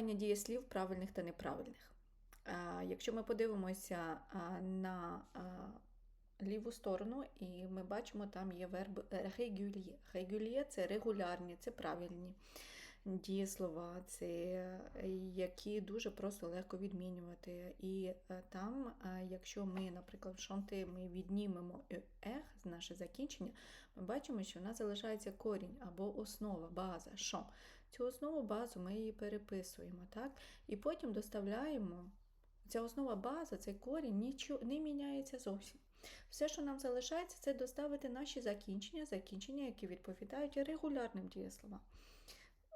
Дієслів правильних та неправильних. Якщо ми подивимося на ліву сторону, і ми бачимо, там є верб регюлє. Регюлє – це регулярні, це правильні дієслова, це е, які дуже просто легко відмінювати. І е, там, е, якщо ми, наприклад, в шонти ми віднімемо ех з наше закінчення, ми бачимо, що в нас залишається корінь або основа, база, шо. Цю основу базу ми її переписуємо, так? І потім доставляємо. Ця основа база, цей корінь нічого не міняється зовсім. Все, що нам залишається, це доставити наші закінчення, закінчення, які відповідають регулярним дієсловам.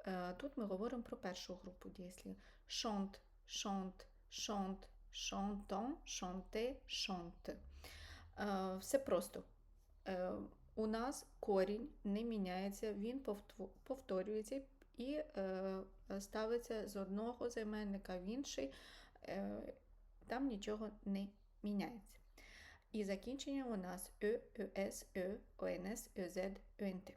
Е, Тут ми говоримо про першу групу дієслів. Шонт, шонт, шонт, шонтон, шонте, шонт. Е, Все просто. Е, У нас корінь не міняється, він повторюється і е, ставиться з одного займенника в інший. Е, Там нічого не міняється. І закінчення у нас Е, ЕС, Е, ОНС, ЕЗ, ОНТ.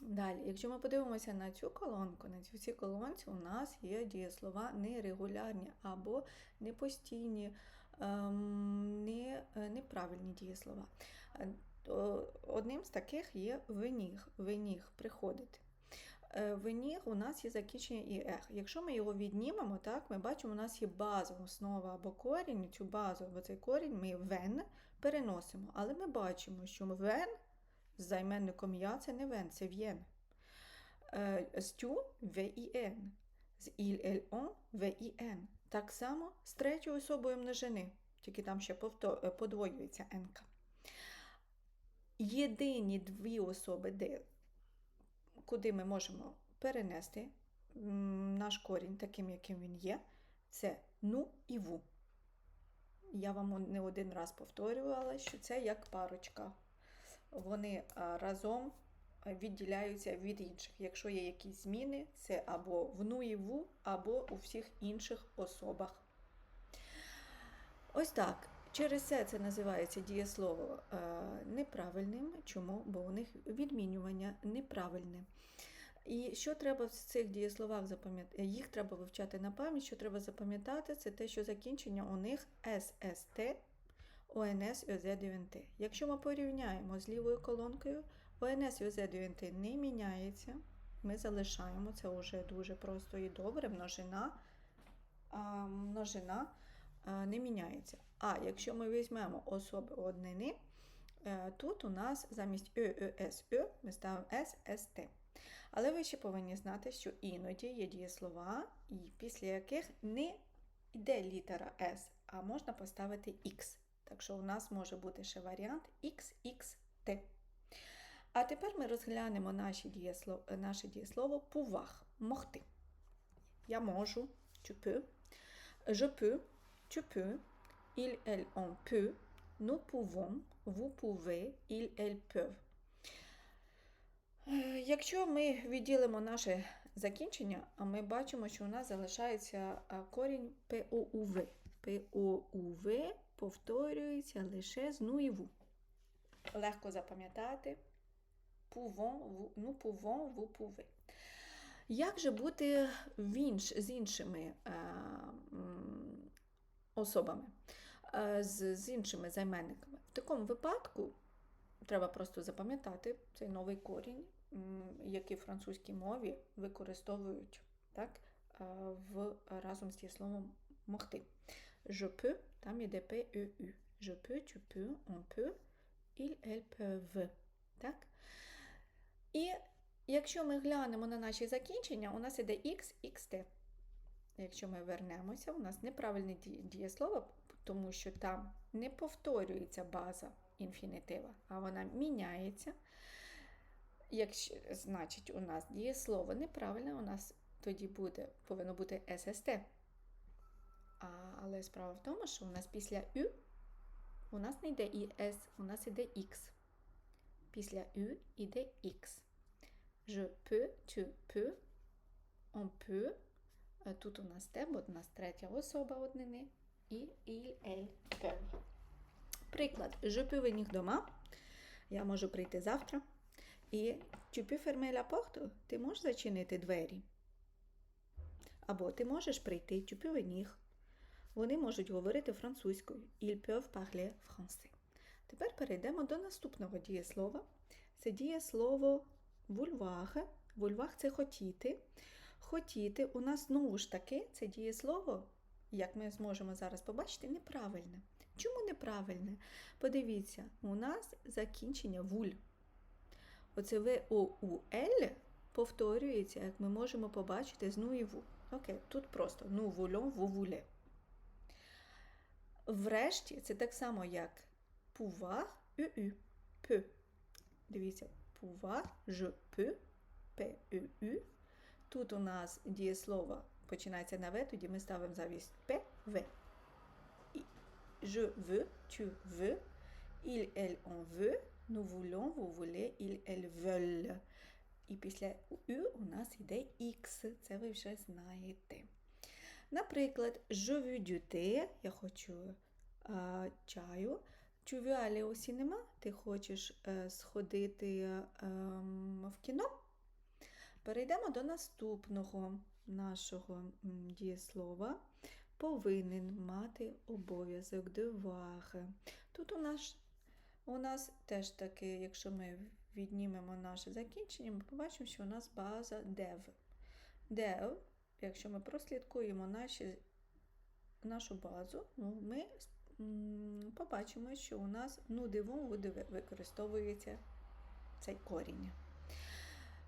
Далі, якщо ми подивимося на цю колонку, на всі колонці, у нас є дієслова нерегулярні або непостійні, ем, не, е, неправильні дієслова. Одним з таких є веніг. Веніг приходити. Е, Веніг у нас є закінчення і ех. Якщо ми його віднімемо, так, ми бачимо, у нас є база, основа або корінь, цю базу або цей корінь ми вен переносимо. Але ми бачимо, що вен з займенником я це не вен, це в'єн. Е, З тю в і. З іль ель он в і ен. Так само з третьою особою множини, тільки там ще е, подвоюється енка. Єдині дві особи, де, куди ми можемо перенести наш корінь таким, яким він є, це ну і ву. Я вам не один раз повторювала, що це як парочка вони разом відділяються від інших. Якщо є якісь зміни, це або в ну і ву, або у всіх інших особах. Ось так. Через це це називається дієслово е, неправильним. Чому? Бо у них відмінювання неправильне. І що треба в цих дієсловах запам'ятати? Їх треба вивчати на пам'ять, що треба запам'ятати, це те, що закінчення у них ССТ, ОНС і ОЗ-9Т. Якщо ми порівняємо з лівою колонкою, ОНС і ОЗ-9Т не міняється. Ми залишаємо це вже дуже просто і добре. Множина, а, множина не міняється. А якщо ми візьмемо особи однини, е, тут у нас замість Е, Е, Е ми ставимо С, С, Але ви ще повинні знати, що іноді є дієслова, після яких не йде літера С, а можна поставити Х. Так що у нас може бути ще варіант XXT. А тепер ми розглянемо наші дієслов, наше дієслово пувах, могти. Я можу, je peux, tu peux, il, elle, on peut, nous pouvons, vous pouvez, il, elle peuvent. Е, Якщо ми відділимо наше закінчення, а ми бачимо, що у нас залишається корінь ПОУВ. ПОУВ повторюється лише з ну і ву. Легко запам'ятати. Pouvons, nous pouvons, vous pouvez. Як же бути в інш, з іншими е, особами, е, з, з іншими займенниками? В такому випадку треба просто запам'ятати цей новий корінь, який в французькій мові використовують так, е, в, разом з дієсловом могти. Je peux, там іде. Je peux, tu peux, on peut, il, elle peuvent. Так? І якщо ми глянемо на наші закінчення, у нас іде X, XT. Якщо ми вернемося, у нас неправильне дієслово, тому що там не повторюється база інфінітива, а вона міняється. Якщо, значить, у нас дієслово неправильне, у нас тоді буде, повинно бути ССТ. А, але справа в тому, що у нас після Ю у нас не йде і С, у нас іде X. Після Ю йде X. Je peux, tu peux, on peut. Е, Тут у нас те, бо у нас третя особа однини. І il, elle, peuvent. Приклад. Je peux venir demain. Я можу прийти завтра. І tu peux fermer la porte. Ти можеш зачинити двері? Або ти можеш прийти, tu peux venir. Вони можуть говорити французькою. Ils peuvent parler français. Тепер перейдемо до наступного дієслова. Це дієслово вульвах. Вульвах це хотіти. Хотіти у нас знову ж таки це дієслово, як ми зможемо зараз побачити, неправильне. Чому неправильне? Подивіться, у нас закінчення вуль. Оце В, О, У, Л повторюється, як ми можемо побачити з ну і ву. Окей, тут просто ну вульон, ву вуле. Врешті це так само, як pouvoir, ю, peut. Дивіться, pouvoir, je peux, P, ю. Тут у нас дієслово починається на В, тоді ми ставимо замість П, В. Je veux, tu veux, il, elle, on veut, nous voulons, vous voulez, ils, elles veulent. І після U у нас йде X, це ви вже знаєте. Наприклад, je veux du thé, я хочу а, чаю. Tu veux aller ти хочеш е, сходити ем, в кіно. Перейдемо до наступного нашого дієслова. Повинен мати обов'язок devoir. Тут у нас, у нас теж таки, якщо ми віднімемо наше закінчення, ми побачимо, що у нас база dev. Dev, якщо ми прослідкуємо наші, нашу базу, ну, ми побачимо, що у нас ну дивом використовується цей корінь.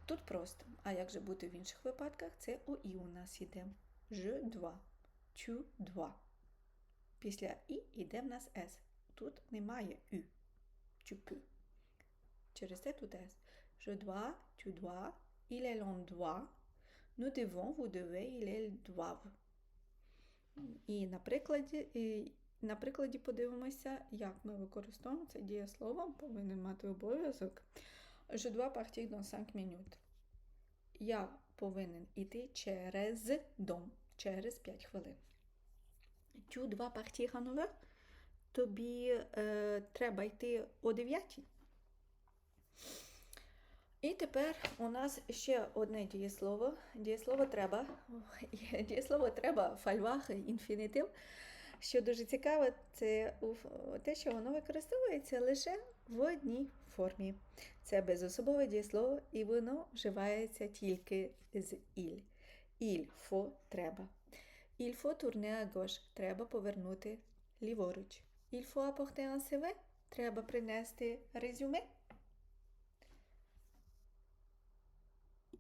Тут просто. А як же бути в інших випадках? Це ОІ у нас йде. Je dois. Tu dois. Після І йде в нас С. Тут немає Ю. Peux. Через це тут С. Je dois, tu dois, il est l'on doit, nous devons, vous devez, il. І на прикладі, і на прикладі подивимося, як ми використовуємо це дієслово, повинен мати обов'язок. Je dois partir dans 5 minutes. Я повинен іти через дом, через 5 хвилин. Tu dois partir à 9 Тобі е, треба йти о 9. І тепер у нас ще одне дієслово. Дієслово треба. Дієслово треба фальвах, інфінітив. Що дуже цікаво, це те, що воно використовується лише в одній формі. Це безособове дієслово, і воно вживається тільки з «il». «Il faut» – треба. «Il faut tourner à gauche» – треба повернути ліворуч. «Il faut apporter un CV» – треба принести резюме.